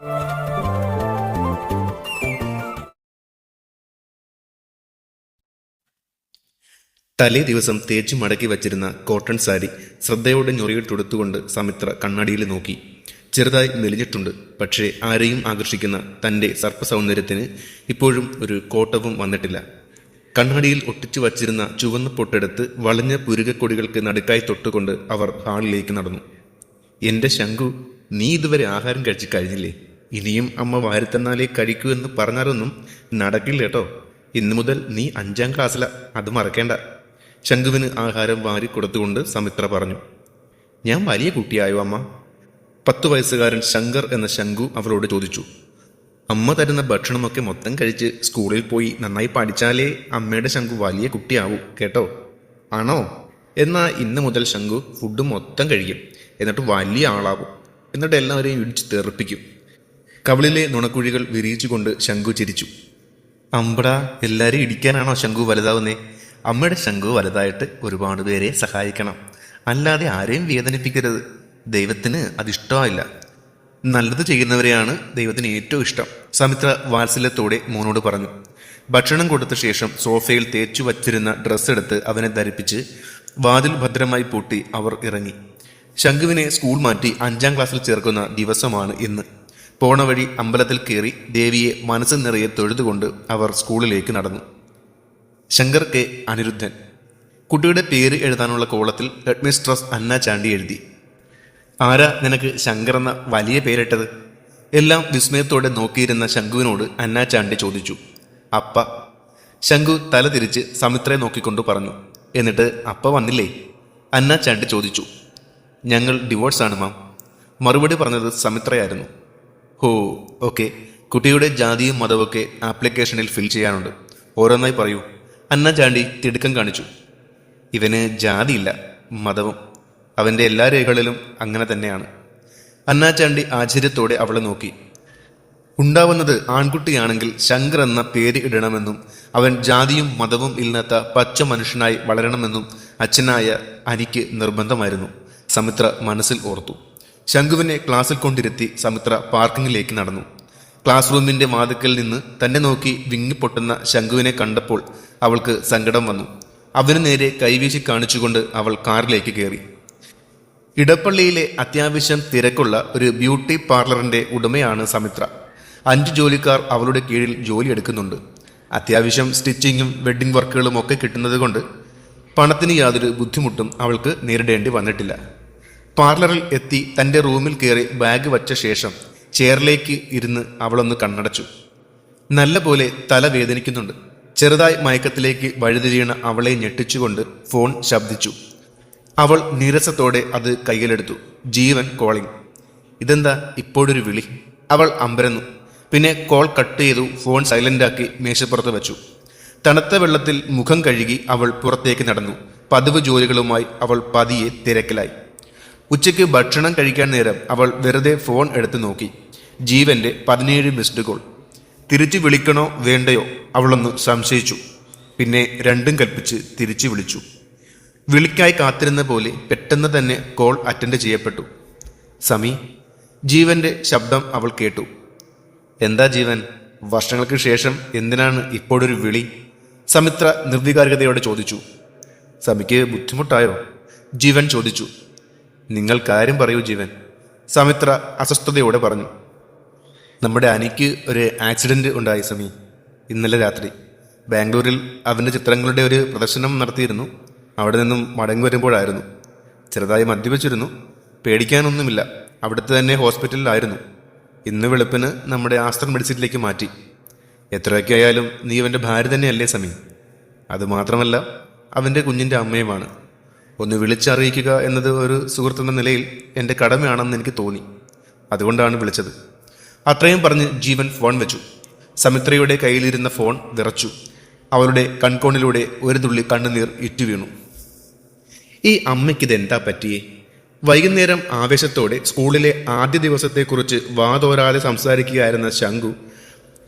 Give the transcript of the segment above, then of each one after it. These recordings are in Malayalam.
തലേ ദിവസം തേച്ചു മടക്കി വച്ചിരുന്ന കോട്ടൺ സാരി ശ്രദ്ധയോടെ ഞൊറിയിട്ടുടുത്തുകൊണ്ട് സമിത്ര കണ്ണാടിയിൽ നോക്കി. ചെറുതായി മെലിഞ്ഞിട്ടുണ്ട്. പക്ഷേ ആരെയും ആകർഷിക്കുന്ന തന്റെ സർപ്പസൗന്ദര്യത്തിന് ഇപ്പോഴും ഒരു കോട്ടവും വന്നിട്ടില്ല. കണ്ണാടിയിൽ ഒട്ടിച്ചു വച്ചിരുന്ന ചുവന്ന പൊട്ടെടുത്ത് വളഞ്ഞ പുരുകക്കൊടികൾക്ക് നടുക്കായി തൊട്ടുകൊണ്ട് അവർ ഹാളിലേക്ക് നടന്നു. എന്റെ ശങ്കു നീ ഇതുവരെ ആഹാരം കഴിച്ചു കഴിഞ്ഞില്ലേ? ഇനിയും അമ്മ വാരിത്തന്നാലേ കഴിക്കൂ എന്ന് പറഞ്ഞാലൊന്നും നടക്കില്ല കേട്ടോ. ഇന്നു മുതൽ നീ അഞ്ചാം ക്ലാസ്സില. അത് മറക്കേണ്ട. ശംഖുവിന് ആഹാരം വാരി കൊടുത്തുകൊണ്ട് സമിത്ര പറഞ്ഞു ഞാൻ വലിയ കുട്ടിയായോ അമ്മ? പത്തു വയസ്സുകാരൻ ശങ്കർ എന്ന ശംഖു അവളോട് ചോദിച്ചു അമ്മ തരുന്ന ഭക്ഷണമൊക്കെ മൊത്തം കഴിച്ച് സ്കൂളിൽ പോയി നന്നായി പഠിച്ചാലേ അമ്മയുടെ ശംഖു വലിയ കുട്ടിയാവൂ കേട്ടോ? ആണോ? എന്നാ ഇന്ന് മുതൽ ശംഖു ഫുഡ് മൊത്തം കഴിക്കും. എന്നിട്ട് വലിയ ആളാവും. എന്നിട്ട് എല്ലാവരെയും ഇടിച്ച് തെറിപ്പിക്കും. കവിളിലെ നുണക്കുഴികൾ വിരിയിച്ചുകൊണ്ട് ശംഖു ചിരിച്ചു. അമ്പടാ എല്ലാവരും ഇടിക്കാനാണോ ശംഖു വലുതാവുന്നേ? അമ്മയുടെ ശംഖു വലുതായിട്ട് ഒരുപാട് പേരെ സഹായിക്കണം. അല്ലാതെ ആരെയും വേദനിപ്പിക്കരുത്. ദൈവത്തിന് അതിഷ്ടമായില്ല. നല്ലത് ചെയ്യുന്നവരെയാണ് ദൈവത്തിന് ഏറ്റവും ഇഷ്ടം. സമിത്ര വാത്സല്യത്തോടെ മോനോട് പറഞ്ഞു. ഭക്ഷണം കൊടുത്ത ശേഷം സോഫയിൽ തേച്ചു വച്ചിരുന്ന ഡ്രസ്സ് എടുത്ത് അവനെ ധരിപ്പിച്ച് വാതിൽ ഭദ്രമായി പൂട്ടി അവർ ഇറങ്ങി. ശംഖുവിനെ സ്കൂൾ മാറ്റി അഞ്ചാം ക്ലാസ്സിൽ ചേർക്കുന്ന ദിവസമാണ് ഇന്ന്. പോണ വഴി അമ്പലത്തിൽ കയറി ദേവിയെ മനസ്സ് നിറയെ തൊഴുതുകൊണ്ട് അവർ സ്കൂളിലേക്ക് നടന്നു. ശങ്കർ കെ. അനിരുദ്ധൻ. കുട്ടിയുടെ പേര് എഴുതാനുള്ള കോളത്തിൽ ഹെഡ്മിസ്ട്രസ് അന്ന ചാണ്ടി എഴുതി. ആരാ നിനക്ക് ശങ്കർ എന്ന വലിയ പേരിട്ടത്? എല്ലാം വിസ്മയത്തോടെ നോക്കിയിരുന്ന ശംഖുവിനോട് അന്ന ചാണ്ടി ചോദിച്ചു. അപ്പ. ശങ്കു തല തിരിച്ച് സമിത്രയെ നോക്കിക്കൊണ്ട് പറഞ്ഞു. എന്നിട്ട് അപ്പ വന്നില്ലേ? അന്ന ചാണ്ടി ചോദിച്ചു. ഞങ്ങൾ ഡിവോഴ്സാണ് മാം. മറുപടി പറഞ്ഞത് സമിത്രയായിരുന്നു. ഹോ. ഓക്കെ. കുട്ടിയുടെ ജാതിയും മതമൊക്കെ ആപ്ലിക്കേഷനിൽ ഫിൽ ചെയ്യാനുണ്ട്. ഓരോന്നായി പറയൂ. അന്ന ചാണ്ടി തിടുക്കം കാണിച്ചു. ഇവന് ജാതിയില്ല മതവും. അവന്റെ എല്ലാ രേഖകളിലും അങ്ങനെ തന്നെയാണ്. അന്നാചാണ്ടി ആശ്ചര്യത്തോടെ അവളെ നോക്കി. ഉണ്ടാവുന്നത് ആൺകുട്ടിയാണെങ്കിൽ ശങ്കർ എന്ന പേര് ഇടണമെന്നും അവൻ ജാതിയും മതവും ഇല്ലാത്ത പച്ച മനുഷ്യനായി വളരണമെന്നും അച്ഛനായ അനിക്ക് നിർബന്ധമായിരുന്നു. സമിത്ര മനസ്സിൽ ഓർത്തു. ശംഖുവിനെ ക്ലാസ്സിൽ കൊണ്ടിരുത്തി സമിത്ര പാർക്കിങ്ങിലേക്ക് നടന്നു. ക്ലാസ് റൂമിന്റെ വാതിക്കൽ നിന്ന് തന്നെ നോക്കി വിങ്ങിപ്പൊട്ടുന്ന ശംഖുവിനെ കണ്ടപ്പോൾ അവൾക്ക് സങ്കടം വന്നു. അവന് നേരെ കൈവീശി കാണിച്ചുകൊണ്ട് അവൾ കാറിലേക്ക് കയറി. ഇടപ്പള്ളിയിലെ അത്യാവശ്യം തിരക്കുള്ള ഒരു ബ്യൂട്ടി പാർലറിന്റെ ഉടമയാണ് സമിത്ര. അഞ്ച് ജോലിക്കാർ അവളുടെ കീഴിൽ ജോലി എടുക്കുന്നുണ്ട്. അത്യാവശ്യം സ്റ്റിച്ചിങ്ങും വെഡ്ഡിംഗ് വർക്കുകളും ഒക്കെ കിട്ടുന്നത് കൊണ്ട് പണത്തിന് യാതൊരു ബുദ്ധിമുട്ടും അവൾക്ക് നേരിടേണ്ടി വന്നിട്ടില്ല. പാർലറിൽ എത്തി തന്റെ റൂമിൽ കയറി ബാഗ് വച്ച ശേഷം ചെയറിലേക്ക് ഇരുന്ന് അവളൊന്ന് കണ്ണടച്ചു. നല്ല പോലെ തല വേദനിക്കുന്നുണ്ട്. ചെറുതായി മയക്കത്തിലേക്ക് വഴുതിരിയണ അവളെ ഞെട്ടിച്ചുകൊണ്ട് ഫോൺ ശബ്ദിച്ചു. അവൾ നീരസത്തോടെ അത് കയ്യിലെടുത്തു. ജീവൻ കോളിംഗ് ഇതെന്താ ഇപ്പോഴൊരു വിളി? അവൾ അമ്പരന്നു. പിന്നെ കോൾ കട്ട് ചെയ്തു ഫോൺ സൈലന്റാക്കി മേശപ്പുറത്ത് വെച്ചു. തണുത്ത വെള്ളത്തിൽ മുഖം കഴുകി അവൾ പുറത്തേക്ക് നടന്നു. പതിവ് ജോലികളുമായി അവൾ പതിയെ തിരക്കിലായി. ഉച്ചയ്ക്ക് ഭക്ഷണം കഴിക്കാൻ നേരം അവൾ വെറുതെ ഫോൺ എടുത്തു നോക്കി. ജീവന്റെ പതിനേഴ് മിസ്ഡ് കോൾ തിരിച്ചു വിളിക്കണോ വേണ്ടയോ അവളൊന്ന് സംശയിച്ചു. പിന്നെ രണ്ടും കൽപ്പിച്ച് തിരിച്ചു വിളിച്ചു. വിളിക്കായി കാത്തിരുന്ന പോലെ പെട്ടെന്ന് തന്നെ കോൾ അറ്റൻഡ് ചെയ്യപ്പെട്ടു. സമി ജീവന്റെ ശബ്ദം അവൾ കേട്ടു. എന്താ ജീവൻ? വർഷങ്ങൾക്ക് ശേഷം എന്തിനാണ് ഇപ്പോഴൊരു വിളി? സമിത്ര നിർവികാരികതയോടെ ചോദിച്ചു. സമിക്ക് ബുദ്ധിമുട്ടായോ? ജീവൻ ചോദിച്ചു. നിങ്ങൾ കാര്യം പറയൂ ജീവൻ. സമിത്ര അസ്വസ്ഥതയോടെ പറഞ്ഞു. നമ്മുടെ അനിക്ക് ഒരു ആക്സിഡന്റ് ഉണ്ടായി സമി. ഇന്നലെ രാത്രി. ബാംഗ്ലൂരിൽ അവന്റെ ചിത്രങ്ങളുടെ ഒരു പ്രദർശനം നടത്തിയിരുന്നു. അവിടെ നിന്നും മടങ്ങി വരുമ്പോഴായിരുന്നു. ചെറുതായി മദ്യപിച്ചിരുന്നു. പേടിക്കാനൊന്നുമില്ല. അവിടുത്തെ തന്നെ ഹോസ്പിറ്റലിലായിരുന്നു. ഇന്ന് വെളുപ്പിന് നമ്മുടെ ആസ്ത്ര മെഡിസിനിലേക്ക് മാറ്റി. എത്രയൊക്കെ ആയാലും നീ അവന്റെ ഭാര്യ തന്നെയല്ലേ സമി. അതുമാത്രമല്ല അവന്റെ കുഞ്ഞിന്റെ അമ്മയുമാണ്. ഒന്ന് വിളിച്ചറിയിക്കുക എന്നത് ഒരു സുഹൃത്തെന്ന നിലയിൽ എന്റെ കടമയാണെന്ന് എനിക്ക് തോന്നി. അതുകൊണ്ടാണ് വിളിച്ചത്. അത്രയും പറഞ്ഞ് ജീവൻ ഫോൺ വെച്ചു. സമിത്രയുടെ കയ്യിലിരുന്ന ഫോൺ വിറച്ചു. അവളുടെ കൺകോണിലൂടെ ഒരു തുള്ളി കണ്ണുനീർ ഇറ്റു വീണു. ഈ അമ്മയ്ക്കിത് എന്താ പറ്റിയേ? വൈകുന്നേരം ആവേശത്തോടെ സ്കൂളിലെ ആദ്യ ദിവസത്തെക്കുറിച്ച് വാതോരാതെ സംസാരിക്കുകയായിരുന്ന ശങ്കു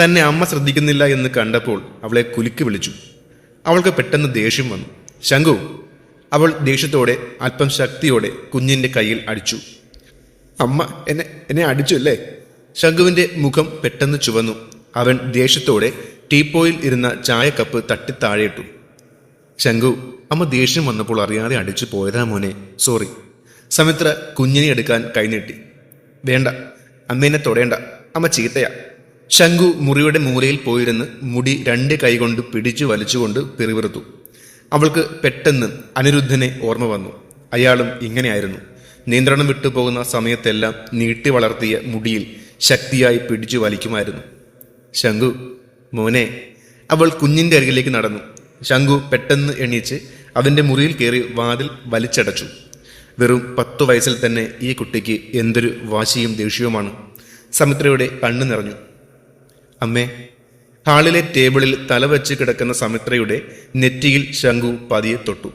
തന്നെ അമ്മ ശ്രദ്ധിക്കുന്നില്ല എന്ന് കണ്ടപ്പോൾ അവളെ കുലുക്കി വിളിച്ചു. അവൾക്ക് പെട്ടെന്ന് ദേഷ്യം വന്നു. ശങ്കു അവൾ ദേഷ്യത്തോടെ അല്പം ശക്തിയോടെ കുഞ്ഞിന്റെ കയ്യിൽ അടിച്ചു. അമ്മ എന്നെ എന്നെ അടിച്ചു അല്ലേ? ശംഖുവിന്റെ മുഖം പെട്ടെന്ന് ചുവന്നു. അവൻ ദേഷ്യത്തോടെ ടീപ്പോയിൽ ഇരുന്ന ചായക്കപ്പ് തട്ടി താഴെയിട്ടു. ശംഖു അമ്മ ദേഷ്യം വന്നപ്പോൾ അറിയാതെ അടിച്ചു പോയതാ മോനെ സോറി. സമിത്ര കുഞ്ഞിനെ എടുക്കാൻ കൈനീട്ടി വേണ്ട അമ്മേനെ തൊടേണ്ട അമ്മ ചീത്തയാ. ശംഖു മുറിയുടെ മൂലയിൽ പോയിരുന്ന് മുടി രണ്ട് കൈകൊണ്ട് പിടിച്ചു വലിച്ചുകൊണ്ട് പിറിവിറുത്തു. അവൾക്ക് പെട്ടെന്ന് അനിരുദ്ധനെ ഓർമ്മ വന്നു. അയാളും ഇങ്ങനെയായിരുന്നു. നിയന്ത്രണം വിട്ടുപോകുന്ന സമയത്തെല്ലാം നീട്ടി വളർത്തിയ മുടിയിൽ ശക്തിയായി പിടിച്ചു വലിക്കുമായിരുന്നു. ശങ്കു മോനെ. അവൾ കുഞ്ഞിന്റെ അരികിലേക്ക് നടന്നു. ശങ്കു പെട്ടെന്ന് എണീച്ച് അവന്റെ മുറിയിൽ കയറി വാതിൽ വലിച്ചടച്ചു. വെറും പത്തു വയസ്സിൽ തന്നെ ഈ കുട്ടിക്ക് എന്തൊരു വാശിയും ദേഷ്യവുമാണ്. സമിത്രയുടെ കണ്ണു നിറഞ്ഞു. അമ്മേ ഹാളിലെ ടേബിളിൽ തലവെച്ച് കിടക്കുന്ന സമിത്രയുടെ നെറ്റിയിൽ ശംഖു പതിയെ തൊട്ടു.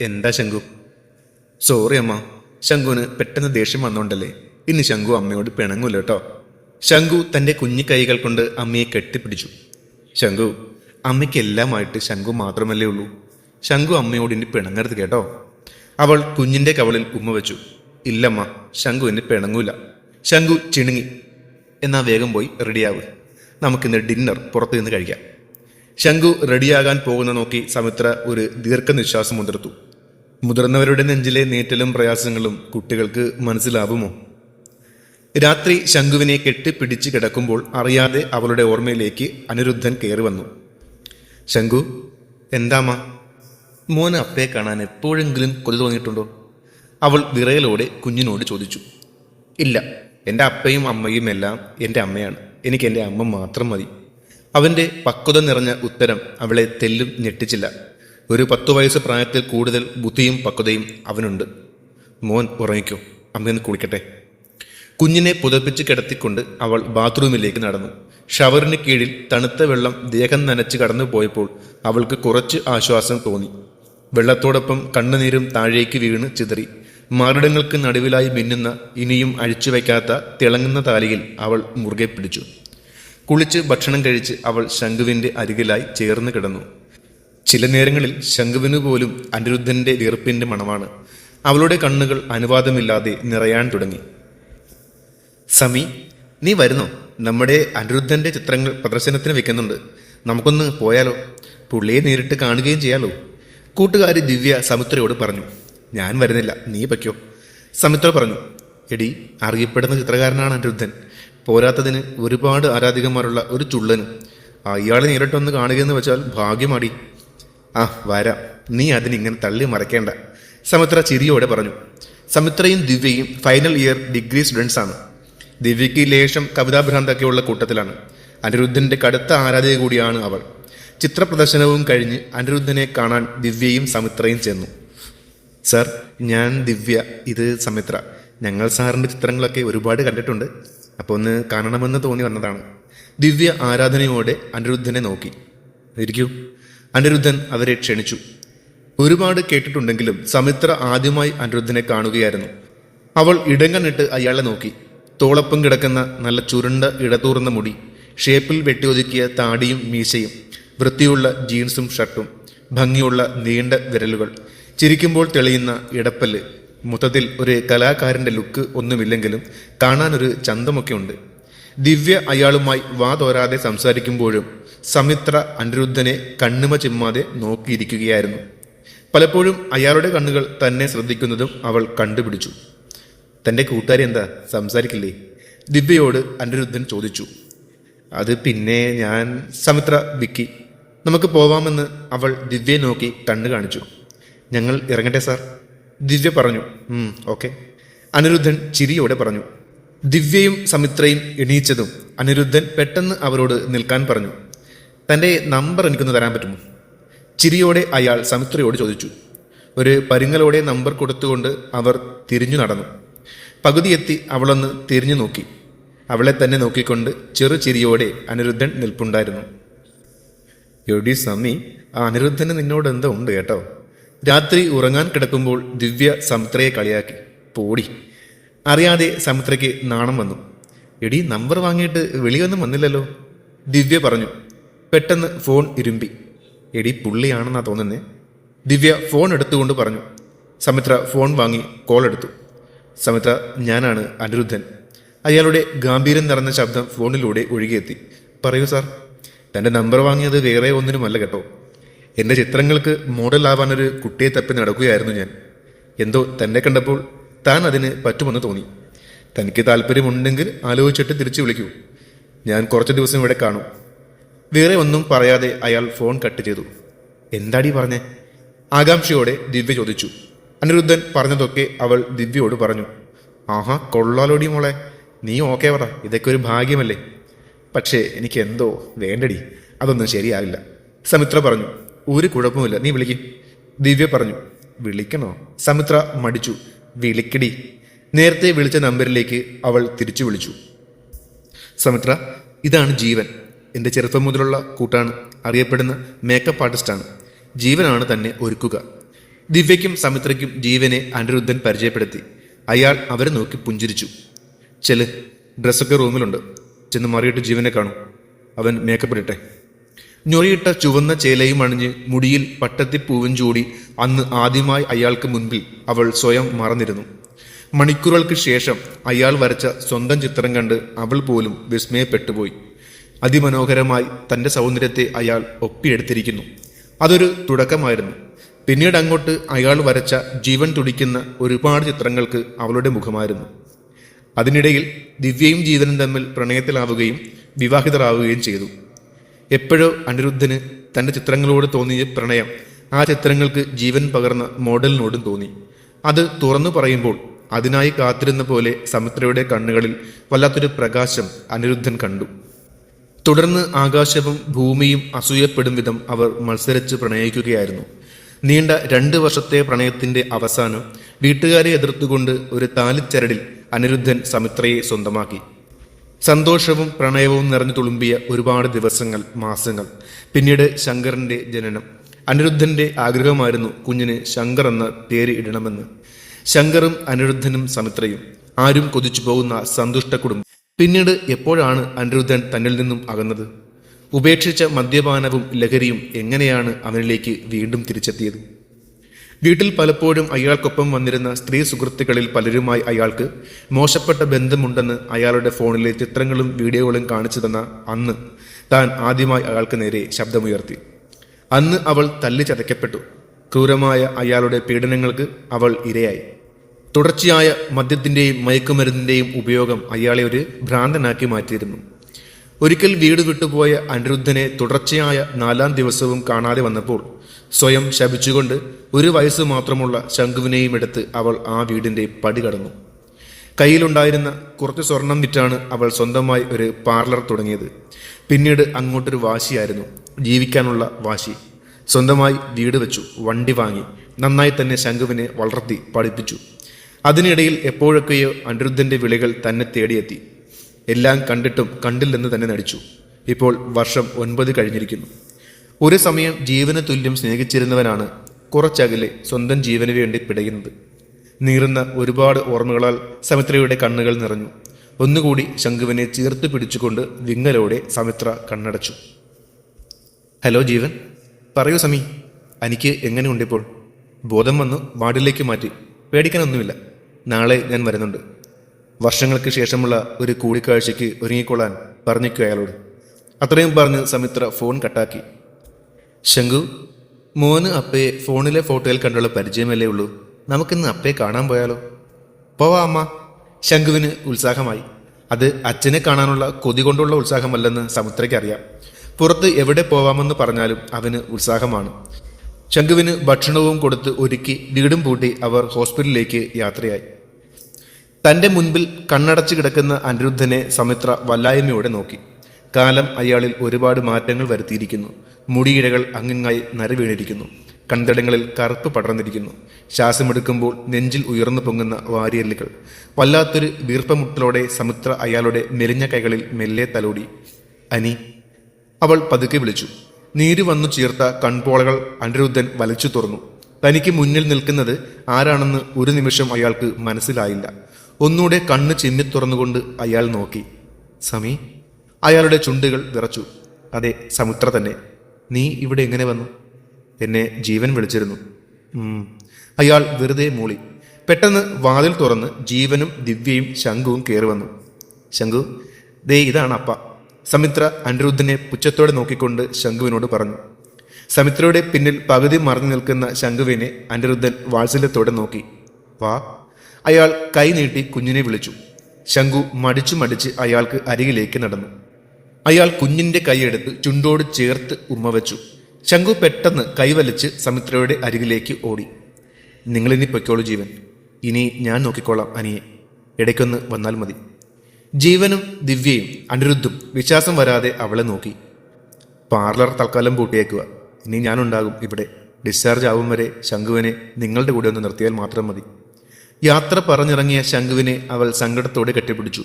എന്താ ശംഖു? സോറി അമ്മ. ശംഖുവിന് പെട്ടെന്ന് ദേഷ്യം വന്നോണ്ടല്ലേ. ഇനി ശംഖു അമ്മയോട് പിണങ്ങൂല കേട്ടോ ശംഖു തന്റെ കുഞ്ഞിക്കൈകൾ കൈകൾ കൊണ്ട് അമ്മയെ കെട്ടിപ്പിടിച്ചു. ശംഖു അമ്മയ്ക്ക് എല്ലാമായിട്ട് ശംഖു മാത്രമല്ലേ ഉള്ളൂ. ശംഖു അമ്മയോട് ഇനി പിണങ്ങരുത് കേട്ടോ. അവൾ കുഞ്ഞിന്റെ കവളിൽ ഉമ്മ വെച്ചു. ഇല്ലമ്മ ശംഖു എന്നെ പിണങ്ങൂല. ശംഖു ചിണുങ്ങി. എന്നാ വേഗം പോയി റെഡിയാവുക നമുക്കിന്ന് ഡിന്നർ പുറത്തു നിന്ന് കഴിക്കാം. ശംഖു റെഡിയാകാൻ പോകുന്ന നോക്കി സമിത്ര ഒരു ദീർഘനിശ്വാസം മുതിർത്തു. മുതിർന്നവരുടെ നെഞ്ചിലെ നേറ്റലും പ്രയാസങ്ങളും കുട്ടികൾക്ക് മനസ്സിലാവുമോ? രാത്രി ശംഖുവിനെ കെട്ടിപ്പിടിച്ച് കിടക്കുമ്പോൾ അറിയാതെ അവളുടെ ഓർമ്മയിലേക്ക് അനിരുദ്ധൻ കയറി വന്നു. ശംഖു എന്താമ്മ? മോന് അപ്പയെ കാണാൻ എപ്പോഴെങ്കിലും കൊതി തോന്നിയിട്ടുണ്ടോ? അവൾ വിറയലോടെ കുഞ്ഞിനോട് ചോദിച്ചു. ഇല്ല എന്റെ അപ്പയും അമ്മയും എല്ലാം എന്റെ അമ്മയാണ്. എനിക്ക് എന്റെ അമ്മ മാത്രം മതി. അവന്റെ പക്വത നിറഞ്ഞ ഉത്തരം അവളെ തെല്ലും ഞെട്ടിച്ചില്ല. ഒരു പത്തു വയസ്സ് പ്രായത്തിൽ കൂടുതൽ ബുദ്ധിയും പക്വതയും അവനുണ്ട്. മോൻ ഉറങ്ങിക്കോ അമ്മയെന്ന് കുളിക്കട്ടെ. കുഞ്ഞിനെ പുതപ്പിച്ച് കിടത്തിക്കൊണ്ട് അവൾ ബാത്റൂമിലേക്ക് നടന്നു. ഷവറിന് കീഴിൽ തണുത്ത വെള്ളം ദേഹം നനച്ച് കടന്നു പോയപ്പോൾ അവൾക്ക് കുറച്ച് ആശ്വാസം തോന്നി. വെള്ളത്തോടൊപ്പം കണ്ണുനീരും താഴേക്ക് വീണ് ചിതറി. മാറിടങ്ങൾക്ക് നടുവിലായി മിന്നുന്ന ഇനിയും അഴിച്ചുവെക്കാത്ത തിളങ്ങുന്ന താലിയിൽ അവൾ മുറുകെ പിടിച്ചു. കുളിച്ച് ഭക്ഷണം കഴിച്ച് അവൾ ശംഖുവിന്റെ അരികിലായി ചേർന്ന് കിടന്നു. ചില നേരങ്ങളിൽ ശംഖുവിനു പോലും അനിരുദ്ധന്റെ വീർപ്പിന്റെ മണമാണ്. അവളുടെ കണ്ണുകൾ അനുവാദമില്ലാതെ നിറയാൻ തുടങ്ങി. സമി നീ വരുന്നോ? നമ്മുടെ അനിരുദ്ധന്റെ ചിത്രങ്ങൾ പ്രദർശനത്തിന് വെക്കുന്നുണ്ട്. നമുക്കൊന്ന് പോയാലോ? പുള്ളിയെ നേരിട്ട് കാണുകയും ചെയ്യാലോ? കൂട്ടുകാരി ദിവ്യ സമുദ്രയോട് പറഞ്ഞു. ഞാൻ വരുന്നില്ല. നീ പയ്ക്കോ. സമിത്ര പറഞ്ഞു എടി അറിയപ്പെടുന്ന ചിത്രകാരനാണ് അനിരുദ്ധൻ. പോരാത്തതിന് ഒരുപാട് ആരാധികന്മാരുള്ള ഒരു ചുള്ളനും. അയാളെ നേരിട്ടൊന്ന് കാണുകയെന്ന് വെച്ചാൽ ഭാഗ്യമാടി. ആ വരാം. നീ അതിനിങ്ങനെ തള്ളി മറക്കേണ്ട. സമിത്ര ചിരിയോടെ പറഞ്ഞു സമിത്രയും ദിവ്യയും ഫൈനൽ ഇയർ ഡിഗ്രി സ്റ്റുഡൻസ് ആണ്. ദിവ്യയ്ക്ക് ലേശം കവിതാഭ്രാന്തൊക്കെയുള്ള കൂട്ടത്തിലാണ്. അനിരുദ്ധന്റെ കടുത്ത ആരാധക കൂടിയാണ് അവൾ. ചിത്രപ്രദർശനവും കഴിഞ്ഞ് അനിരുദ്ധനെ കാണാൻ ദിവ്യയും സമിത്രയും ചെന്നു. സർ ഞാൻ ദിവ്യ ഇത് സമിത്ര. ഞങ്ങൾ സാറിന്റെ ചിത്രങ്ങളൊക്കെ ഒരുപാട് കണ്ടിട്ടുണ്ട്. അപ്പോൾ ഒന്ന് കാണണമെന്ന് തോന്നി വന്നതാണ്. ദിവ്യ ആരാധനയോടെ അനിരുദ്ധനെ നോക്കി. ഇരിക്കൂ. അനിരുദ്ധൻ അവരെ ക്ഷണിച്ചു. ഒരുപാട് കേട്ടിട്ടുണ്ടെങ്കിലും സമിത്ര ആദ്യമായി അനിരുദ്ധനെ കാണുകയായിരുന്നു. അവൾ ഇടങ്ങണിട്ട് അയാളെ നോക്കി. തോളപ്പം കിടക്കുന്ന നല്ല ചുരുണ്ട ഇടതൂർന്ന മുടി ഷേപ്പിൽ വെട്ടിയൊതുക്കിയ താടിയും മീശയും വൃത്തിയുള്ള ജീൻസും ഷർട്ടും ഭംഗിയുള്ള നീണ്ട വിരലുകൾ ചിരിക്കുമ്പോൾ തെളിയുന്ന ഇടപ്പല്ല് മൊത്തത്തിൽ ഒരു കലാകാരന്റെ ലുക്ക് ഒന്നുമില്ലെങ്കിലും കാണാനൊരു ചന്തമൊക്കെ ഉണ്ട്. ദിവ്യ അയാളുമായി വാ തോരാതെ സംസാരിക്കുമ്പോഴും സമിത്ര അനിരുദ്ധനെ കണ്ണുമ ചിമ്മാതെ നോക്കിയിരിക്കുകയായിരുന്നു. പലപ്പോഴും അയാളുടെ കണ്ണുകൾ തന്നെ ശ്രദ്ധിക്കുന്നതും അവൾ കണ്ടുപിടിച്ചു. തന്റെ കൂട്ടുകാരി എന്താ? സംസാരിക്കില്ലേ? ദിവ്യയോട് അനിരുദ്ധൻ ചോദിച്ചു. അത് പിന്നെ ഞാൻ സമിത്ര വിക്കി. നമുക്ക് പോവാമെന്ന് അവൾ ദിവ്യയെ നോക്കി കണ്ണു കാണിച്ചു. ഞങ്ങൾ ഇറങ്ങട്ടെ സാർ. ദിവ്യ പറഞ്ഞു. ഓക്കെ. അനിരുദ്ധൻ ചിരിയോടെ പറഞ്ഞു. ദിവ്യയും സമിത്രയും എണീച്ചതും അനിരുദ്ധൻ പെട്ടെന്ന് അവരോട് നിൽക്കാൻ പറഞ്ഞു. തന്റെ നമ്പർ എനിക്കൊന്ന് തരാൻ പറ്റുമോ? ചിരിയോടെ അയാൾ സമിത്രയോട് ചോദിച്ചു. ഒരു പരുങ്ങലോടെ നമ്പർ കൊടുത്തുകൊണ്ട് അവർ തിരിഞ്ഞു നടന്നു. പകുതിയെത്തി അവളൊന്ന് തിരിഞ്ഞു നോക്കി. അവളെ തന്നെ നോക്കിക്കൊണ്ട് ചെറു ചിരിയോടെ അനിരുദ്ധൻ നിൽപ്പുണ്ടായിരുന്നു. എടി സമി ആ അനിരുദ്ധന് നിന്നോട് എന്തോ ഉണ്ട് കേട്ടോ. രാത്രി ഉറങ്ങാൻ കിടക്കുമ്പോൾ ദിവ്യ സമുദ്രയെ കളിയാക്കി. പോടി. അറിയാതെ സമുദ്രയ്ക്ക് നാണം വന്നു. എടി നമ്പർ വാങ്ങിയിട്ട് വെളിയൊന്നും വന്നില്ലല്ലോ. ദിവ്യ പറഞ്ഞു. പെട്ടെന്ന് ഫോൺ ഇരുമ്പി. എടി പുള്ളിയാണെന്നാ തോന്നുന്നേ. ദിവ്യ ഫോൺ എടുത്തുകൊണ്ട് പറഞ്ഞു. സമിത്ര ഫോൺ വാങ്ങി കോൾ എടുത്തു. സമിത്ര ഞാനാണ് അനിരുദ്ധൻ. അയാളുടെ ഗാംഭീര്യം നിറഞ്ഞ ശബ്ദം ഫോണിലൂടെ ഒഴുകിയെത്തി. പറയൂ സാർ തന്റെ നമ്പർ വാങ്ങിയത് വേറെ ഒന്നിനുമല്ല കേട്ടോ. എന്റെ ചിത്രങ്ങൾക്ക് മോഡലാവാനൊരു കുട്ടിയെ തപ്പി നടക്കുകയായിരുന്നു ഞാൻ. എന്തോ തന്നെ കണ്ടപ്പോൾ താൻ അതിന് പറ്റുമെന്ന് തോന്നി. തനിക്ക് താല്പര്യമുണ്ടെങ്കിൽ ആലോചിച്ചിട്ട് തിരിച്ചു വിളിക്കൂ. ഞാൻ കുറച്ച് ദിവസം ഇവിടെ കാണും. വേറെ ഒന്നും പറയാതെ അയാൾ ഫോൺ കട്ട് ചെയ്തു. എന്താടി പറഞ്ഞേ? ആകാംക്ഷയോടെ ദിവ്യ ചോദിച്ചു. അനിരുദ്ധൻ പറഞ്ഞതൊക്കെ അവൾ ദിവ്യയോട് പറഞ്ഞു. ആഹാ കൊള്ളാലോടി മോളെ. നീ ഓക്കെ പറ. ഇതൊക്കെ ഒരു ഭാഗ്യമല്ലേ? പക്ഷേ എനിക്ക് എന്തോ വേണ്ടടി. അതൊന്നും ശരിയാവില്ല. സമിത്ര പറഞ്ഞു. ഒരു കുഴപ്പമില്ല നീ വിളിക്ക്. ദിവ്യ പറഞ്ഞു വിളിക്കണോ? സമിത്ര മടിച്ചു വിളിക്കടി. നേരത്തെ വിളിച്ച നമ്പറിലേക്ക് അവൾ തിരിച്ചു വിളിച്ചു. സമിത്ര ഇതാണ് ജീവൻ. എന്റെ ചെറുപ്പം മുതലുള്ള കൂട്ടാണ്. അറിയപ്പെടുന്ന മേക്കപ്പ് ആർട്ടിസ്റ്റാണ് ജീവനാണ് തന്നെ ഒരുക്കുക. ദിവ്യയ്ക്കും സമിത്രയ്ക്കും ജീവനെ അനിരുദ്ധൻ പരിചയപ്പെടുത്തി. അയാൾ അവരെ നോക്കി പുഞ്ചിരിച്ചു. ചെൽ ഡ്രസ്സൊക്കെ റൂമിലുണ്ട് ചെന്ന് മറിയിട്ട് ജീവനെ കാണും. അവൻ മേക്കപ്പ് ഇടട്ടെ. ഞൊറിയിട്ട ചുവന്ന ചേലയും അണിഞ്ഞ് മുടിയിൽ പട്ടത്തിപ്പൂവും ചൂടി അന്ന് ആദ്യമായി അയാൾക്ക് മുൻപിൽ അവൾ സ്വയം മറന്നിരുന്നു. മണിക്കൂറുകൾക്ക് ശേഷം അയാൾ വരച്ച സ്വന്തം ചിത്രം കണ്ട് അവൾ പോലും വിസ്മയപ്പെട്ടുപോയി. അതിമനോഹരമായി തന്റെ സൗന്ദര്യത്തെ അയാൾ ഒപ്പിയെടുത്തിരിക്കുന്നു. അതൊരു തുടക്കമായിരുന്നു. പിന്നീട് അങ്ങോട്ട് അയാൾ വരച്ച ജീവൻ തുടിക്കുന്ന ഒരുപാട് ചിത്രങ്ങൾക്ക് അവളുടെ മുഖമായിരുന്നു. അതിനിടയിൽ ദിവ്യയും ജീവനും തമ്മിൽ പ്രണയത്തിലാവുകയും വിവാഹിതരാവുകയും ചെയ്തു. എപ്പോഴോ അനിരുദ്ധന് തന്റെ ചിത്രങ്ങളോട് തോന്നിയ പ്രണയം ആ ചിത്രങ്ങൾക്ക് ജീവൻ പകർന്ന മോഡലിനോടും തോന്നി. അത് തുറന്നു പറയുമ്പോൾ അതിനായി കാത്തിരുന്ന പോലെ സമിത്രയുടെ കണ്ണുകളിൽ വല്ലാത്തൊരു പ്രകാശം അനിരുദ്ധൻ കണ്ടു. തുടർന്ന് ആകാശവും ഭൂമിയും അസൂയപ്പെടും വിധം അവർ മത്സരിച്ച് പ്രണയിക്കുകയായിരുന്നു. നീണ്ട രണ്ട് വർഷത്തെ പ്രണയത്തിന്റെ അവസാനം വീട്ടുകാരെ എതിർത്തുകൊണ്ട് ഒരു താലിച്ചരടിൽ അനിരുദ്ധൻ സമിത്രയെ സ്വന്തമാക്കി. സന്തോഷവും പ്രണയവും നിറഞ്ഞു തുളുമ്പിയ ഒരുപാട് ദിവസങ്ങൾ മാസങ്ങൾ. പിന്നീട് ശങ്കറിന്റെ ജനനം. അനിരുദ്ധന്റെ ആഗ്രഹമായിരുന്നു കുഞ്ഞിന് ശങ്കർ എന്ന പേര് ഇടണമെന്ന്. ശങ്കറും അനിരുദ്ധനും സമിത്രയും ആരും കൊതിച്ചു പോകുന്ന സന്തുഷ്ട കുടുംബം. പിന്നീട് എപ്പോഴാണ് അനിരുദ്ധൻ തന്നിൽ നിന്നും അകന്നത്? ഉപേക്ഷിച്ച മദ്യപാനവും ലഹരിയും എങ്ങനെയാണ് അവനിലേക്ക് വീണ്ടും തിരിച്ചെത്തിയത്? വീട്ടിൽ പലപ്പോഴും അയാൾക്കൊപ്പം വന്നിരുന്ന സ്ത്രീ സുഹൃത്തുക്കളിൽ പലരുമായി അയാൾക്ക് മോശപ്പെട്ട ബന്ധമുണ്ടെന്ന് അയാളുടെ ഫോണിലെ ചിത്രങ്ങളും വീഡിയോകളും കാണിച്ചു തന്ന അന്ന് താൻ ആദ്യമായി അയാൾക്ക് നേരെ ശബ്ദമുയർത്തി. അന്ന് അവൾ തല്ലി ചതയ്ക്കപ്പെട്ടു. ക്രൂരമായ അയാളുടെ പീഡനങ്ങൾക്ക് അവൾ ഇരയായി. തുടർച്ചയായ മദ്യത്തിന്റെയും മയക്കുമരുന്നിന്റെയും ഉപയോഗം അയാളെ ഒരു ഭ്രാന്തനാക്കി മാറ്റിയിരുന്നു. ഒരിക്കൽ വീട് വിട്ടുപോയ അനിരുദ്ധനെ തുടർച്ചയായ നാലാം ദിവസവും കാണാതെ വന്നപ്പോൾ സ്വയം ശപിച്ചുകൊണ്ട് ഒരു വയസ്സ് മാത്രമുള്ള ശംഖുവിനെയും എടുത്ത് അവൾ ആ വീടിന്റെ പടി കടന്നു. കയ്യിലുണ്ടായിരുന്ന കുറച്ച് സ്വർണം വിറ്റാണ് അവൾ സ്വന്തമായി ഒരു പാർലർ തുടങ്ങിയത്. പിന്നീട് അങ്ങോട്ടൊരു വാശിയായിരുന്നു. ജീവിക്കാനുള്ള വാശി. സ്വന്തമായി വീട് വെച്ചു വണ്ടി വാങ്ങി നന്നായി തന്നെ ശംഖുവിനെ വളർത്തി പഠിപ്പിച്ചു. അതിനിടയിൽ എപ്പോഴൊക്കെയോ അനിരുദ്ധന്റെ വിളികൾ തന്നെ തേടിയെത്തി. എല്ലാം കണ്ടിട്ടും കണ്ടില്ലെന്ന് തന്നെ നടിച്ചു. ഇപ്പോൾ വർഷം ഒൻപത് കഴിഞ്ഞിരിക്കുന്നു. ഒരു സമയം ജീവന തുല്യം സ്നേഹിച്ചിരുന്നവനാണ് കുറച്ചകലെ സ്വന്തം ജീവന് വേണ്ടി പിടയുന്നത്. നീറുന്ന ഒരുപാട് ഓർമ്മകളാൽ സമിത്രയുടെ കണ്ണുകൾ നിറഞ്ഞു. ഒന്നുകൂടി ശംഖുവിനെ ചേർത്ത് പിടിച്ചുകൊണ്ട് വിങ്ങലോടെ സമിത്ര കണ്ണടച്ചു. ഹലോ ജീവൻ. പറയൂ സമി എനിക്ക് എങ്ങനെയുണ്ട് ഇപ്പോൾ ബോധം വന്ന് വാർഡിലേക്ക് മാറ്റി. പേടിക്കാനൊന്നുമില്ല. നാളെ ഞാൻ വരുന്നുണ്ട്. വർഷങ്ങൾക്ക് ശേഷമുള്ള ഒരു കൂടിക്കാഴ്ചയ്ക്ക് ഒരുങ്ങിക്കൊള്ളാൻ പറഞ്ഞേക്കു അയാളോട്. അത്രയും പറഞ്ഞ് സമിത്ര ഫോൺ കട്ടാക്കി. ശങ്കു മോന് അപ്പയെ ഫോണിലെ ഫോട്ടോയിൽ കണ്ടുള്ള പരിചയമല്ലേ ഉള്ളൂ. നമുക്കിന്ന് അപ്പയെ കാണാൻ പോയാലോ? പോവാ അമ്മ. ശംഖുവിന് ഉത്സാഹമായി. അത് അച്ഛനെ കാണാനുള്ള കൊതി കൊണ്ടുള്ള ഉത്സാഹമല്ലെന്ന് സമുദ്രയ്ക്ക് അറിയാം പുറത്ത് എവിടെ പോവാമെന്ന് പറഞ്ഞാലും അവന് ഉത്സാഹമാണ്. ശംഖുവിന് ഭക്ഷണവും കൊടുത്ത് ഒരുക്കി വീടും പൂട്ടി അവർ ഹോസ്പിറ്റലിലേക്ക് യാത്രയായി. തന്റെ മുൻപിൽ കണ്ണടച്ചു കിടക്കുന്ന അനിരുദ്ധനെ സമിത്ര വല്ലായ്മയോടെ നോക്കി. കാലം അയാളിൽ ഒരുപാട് മാറ്റങ്ങൾ വരുത്തിയിരിക്കുന്നു. മുടിയിഴകൾ അങ്ങിങ്ങായി നരവീണിരിക്കുന്നു കൺതടങ്ങളിൽ കറുപ്പ് പടർന്നിരിക്കുന്നു. ശ്വാസമെടുക്കുമ്പോൾ നെഞ്ചിൽ ഉയർന്നു പൊങ്ങുന്ന വാരിയല്ലുകൾ. വല്ലാത്തൊരു വീർപ്പമുട്ടലോടെ സമുദ്ര അയാളുടെ മെലിഞ്ഞ കൈകളിൽ മെല്ലെ തലോടി. അനി അവൾ പതുക്കെ വിളിച്ചു. നീര് വന്നു ചീർത്ത കൺപോളകൾ അനിരുദ്ധൻ വലിച്ചു തുറന്നു. തനിക്ക് മുന്നിൽ നിൽക്കുന്നത് ആരാണെന്ന് ഒരു നിമിഷം അയാൾക്ക് മനസ്സിലായില്ല. ഒന്നുകൂടെ കണ്ണ് ചിമ്മി തുറന്നുകൊണ്ട് അയാൾ നോക്കി. സമി അയാളുടെ ചുണ്ടുകൾ വിറച്ചു. അതെ സമുദ്ര തന്നെ. നീ ഇവിടെ എങ്ങനെ വന്നു? എന്നെ ജീവൻ വിളിച്ചിരുന്നു. അയാൾ വെറുതെ മൂളി. പെട്ടെന്ന് വാതിൽ തുറന്ന് ജീവനും ദിവ്യയും ശംഖുവും കയറി വന്നു. ശംഖു ദേ ഇതാണ് അപ്പ. സമിത്ര അനിരുദ്ധനെ പുച്ഛത്തോടെ നോക്കിക്കൊണ്ട് ശംഖുവിനോട് പറഞ്ഞു. സമിത്രയുടെ പിന്നിൽ പകുതി മറഞ്ഞു നിൽക്കുന്ന ശംഖുവിനെ അനിരുദ്ധൻ വാത്സല്യത്തോടെ നോക്കി. വാ. അയാൾ കൈ നീട്ടി കുഞ്ഞിനെ വിളിച്ചു. ശംഖു മടിച്ചു മടിച്ച് അയാൾക്ക് അരികിലേക്ക് നടന്നു. അയാൾ കുഞ്ഞിന്റെ കൈയെടുത്ത് ചുണ്ടോട് ചേർത്ത് ഉമ്മ വെച്ചു. ശംഖു പെട്ടെന്ന് കൈവലിച്ച് സമിത്രയുടെ അരികിലേക്ക് ഓടി. നിങ്ങളിനി പൊയ്ക്കോളൂ ജീവൻ. ഇനി ഞാൻ നോക്കിക്കോളാം അനിയെ ഇടയ്ക്കൊന്ന് വന്നാൽ മതി. ജീവനും ദിവ്യയും അനിരുദ്ധും വിശ്വാസം വരാതെ അവളെ നോക്കി. പാർലർ തൽക്കാലം പൂട്ടിയേക്കുക. ഇനി ഞാനുണ്ടാകും ഇവിടെ. ഡിസ്ചാർജ് ആവും വരെ ശംഖുവിനെ നിങ്ങളുടെ കൂടെ ഒന്ന് നിർത്തിയാൽ മാത്രം മതി. യാത്ര പറഞ്ഞിറങ്ങിയ ശംഖുവിനെ അവൾ സങ്കടത്തോടെ കെട്ടിപ്പിടിച്ചു.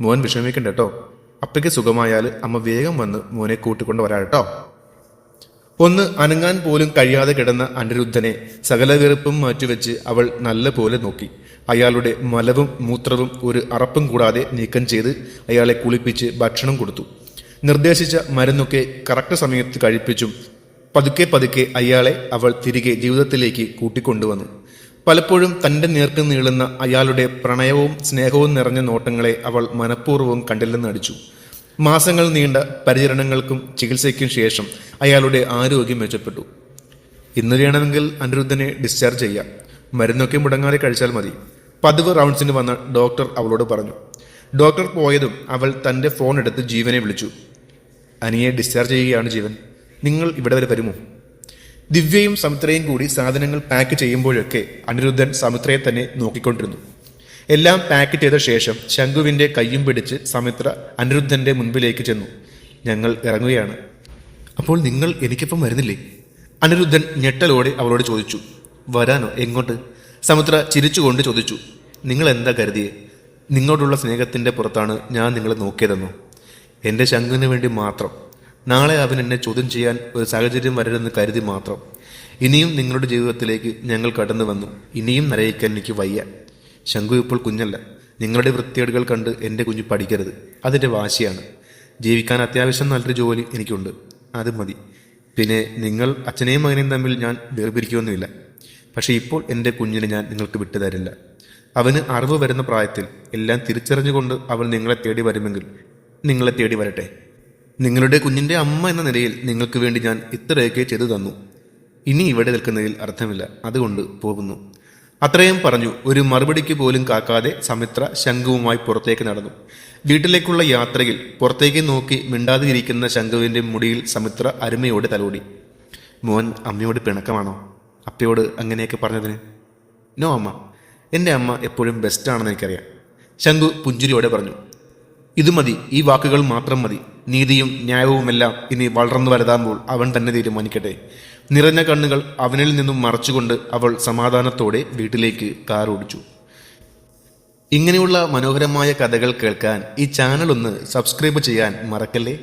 മോൻ വിഷമിക്കണ്ട കേട്ടോ. അപ്പയ്ക്ക് സുഖമായാൽ അമ്മ വേഗം വന്ന് മോനെ കൂട്ടിക്കൊണ്ട് വരാം കേട്ടോ ഒന്ന് അനങ്ങാൻ പോലും കഴിയാതെ കിടന്ന അനിരുദ്ധനെ സകല വെറുപ്പും മാറ്റിവെച്ച് അവൾ നല്ല പോലെ നോക്കി. അയാളുടെ മലവും മൂത്രവും ഒരു അറപ്പും കൂടാതെ നീക്കം ചെയ്ത് അയാളെ കുളിപ്പിച്ച് ഭക്ഷണം കൊടുത്തു. നിർദ്ദേശിച്ച മരുന്നൊക്കെ കറക്റ്റ് സമയത്ത് കഴിപ്പിച്ചും പതുക്കെ പതുക്കെ അയാളെ അവൾ തിരികെ ജീവിതത്തിലേക്ക് കൂട്ടിക്കൊണ്ടുവന്നു. പലപ്പോഴും തന്റെ നേർക്ക് നീളുന്ന അയാളുടെ പ്രണയവും സ്നേഹവും നിറഞ്ഞ നോട്ടങ്ങളെ അവൾ മനഃപൂർവം കണ്ടില്ലെന്ന് അടിച്ചു മാസങ്ങൾ നീണ്ട പരിചരണങ്ങൾക്കും ചികിത്സയ്ക്കും ശേഷം അയാളുടെ ആരോഗ്യം മെച്ചപ്പെട്ടു. ഇന്ന് ചെയ്യണമെങ്കിൽ അനിരുദ്ധനെ ഡിസ്ചാർജ് ചെയ്യാം. മരുന്നൊക്കെ മുടങ്ങാതെ കഴിച്ചാൽ മതി. പതിവ് റൗണ്ട്സിന് വന്ന ഡോക്ടർ അവളോട് പറഞ്ഞു. ഡോക്ടർ പോയതും അവൾ തന്റെ ഫോൺ എടുത്ത് ജീവനെ വിളിച്ചു. അനിയെ ഡിസ്ചാർജ് ചെയ്യുകയാണ് ജീവൻ. നിങ്ങൾ ഇവിടെ വരെ വരുമോ? ദിവ്യയും സമുദ്രയും കൂടി സാധനങ്ങൾ പാക്ക് ചെയ്യുമ്പോഴൊക്കെ അനിരുദ്ധൻ സമുദ്രയെ തന്നെ നോക്കിക്കൊണ്ടിരുന്നു. എല്ലാം പാക്ക് ചെയ്ത ശേഷം ശംഖുവിന്റെ കയ്യും പിടിച്ച് സമിത്ര അനിരുദ്ധന്റെ മുൻപിലേക്ക് ചെന്നു. ഞങ്ങൾ ഇറങ്ങുകയാണ്. അപ്പോൾ നിങ്ങൾ എനിക്കൊപ്പം വരുന്നില്ലേ? അനിരുദ്ധൻ ഞെട്ടലോടെ അവളോട് ചോദിച്ചു. വരാനോ? എങ്ങോട്ട്? സമുദ്ര ചിരിച്ചുകൊണ്ട് ചോദിച്ചു. നിങ്ങൾ എന്താ കരുതിയേ? നിങ്ങളോടുള്ള സ്നേഹത്തിന്റെ പുറത്താണ് ഞാൻ നിങ്ങളെ നോക്കിയതെന്നോ? എന്റെ ശംഖുവിന് വേണ്ടി മാത്രം. നാളെ അവൻ എന്നെ ചോദ്യം ചെയ്യാൻ ഒരു സാഹചര്യം വരരുതെന്ന് കരുതി മാത്രം. ഇനിയും നിങ്ങളുടെ ജീവിതത്തിലേക്ക് ഞങ്ങൾ കടന്നു വന്നു. ഇനിയും നരയിക്കാൻ എനിക്ക് വയ്യ. ശങ്കു ഇപ്പോൾ കുഞ്ഞല്ല. നിങ്ങളുടെ വൃത്തികേടുകൾ കണ്ട് എന്റെ കുഞ്ഞ് പഠിക്കരുത്. അതിന്റെ വാശിയാണ്. ജീവിക്കാൻ അത്യാവശ്യം നല്ലൊരു ജോലി എനിക്കുണ്ട്. അത് മതി. പിന്നെ നിങ്ങൾ അച്ഛനെയും മകനെയും തമ്മിൽ ഞാൻ വേർപിരിക്കുകയൊന്നുമില്ല പക്ഷേ ഇപ്പോൾ എന്റെ കുഞ്ഞിനെ ഞാൻ നിങ്ങൾക്ക് വിട്ടുതരില്ല. അവന് അറിവ് വരുന്ന പ്രായത്തിൽ എല്ലാം തിരിച്ചറിഞ്ഞുകൊണ്ട് അവൻ നിങ്ങളെ തേടി വരുമെങ്കിൽ നിങ്ങളെ തേടി വരട്ടെ. നിങ്ങളുടെ കുഞ്ഞിന്റെ അമ്മ എന്ന നിലയിൽ നിങ്ങൾക്ക് വേണ്ടി ഞാൻ ഇത്രയൊക്കെ ചെയ്തു തന്നു. ഇനി ഇവിടെ നിൽക്കുന്നതിൽ അർത്ഥമില്ല. അതുകൊണ്ട് പോകുന്നു. അത്രയും പറഞ്ഞു. ഒരു മറുപടിക്ക് പോലും കാക്കാതെ സമിത്ര ശംഖുവുമായി പുറത്തേക്ക് നടന്നു. വീട്ടിലേക്കുള്ള യാത്രയിൽ പുറത്തേക്ക് നോക്കി മിണ്ടാതിരിക്കുന്ന ശംഖുവിന്റെ മുടിയിൽ സമിത്ര അരുമയോടെ തലോടി. മോൻ അമ്മയോട് പിണക്കമാണോ? അപ്പയോട് അങ്ങനെയൊക്കെ പറഞ്ഞതിന്? നോ അമ്മ. എന്റെ അമ്മ എപ്പോഴും ബെസ്റ്റാണെന്ന് എനിക്കറിയാം. ശംഖു പുഞ്ചിരിയോടെ പറഞ്ഞു. ഇത് മതി ഈ വാക്കുകൾ മാത്രം മതി. നീതിയും ന്യായവുമെല്ലാം ഇനി വളർന്നു വലുതാകുമ്പോൾ അവൻ തന്നെ തീരുമാനിക്കട്ടെ. നിറഞ്ഞ കണ്ണുകൾ അവനിൽ നിന്നും മറച്ചുകൊണ്ട് അവൾ സമാധാനത്തോടെ വീട്ടിലേക്ക് കാർ ഓടിച്ചു ഇങ്ങനെയുള്ള മനോഹരമായ കഥകൾ കേൾക്കാൻ ഈ ചാനൽ ഒന്ന് സബ്സ്ക്രൈബ് ചെയ്യാൻ മറക്കല്ലേ?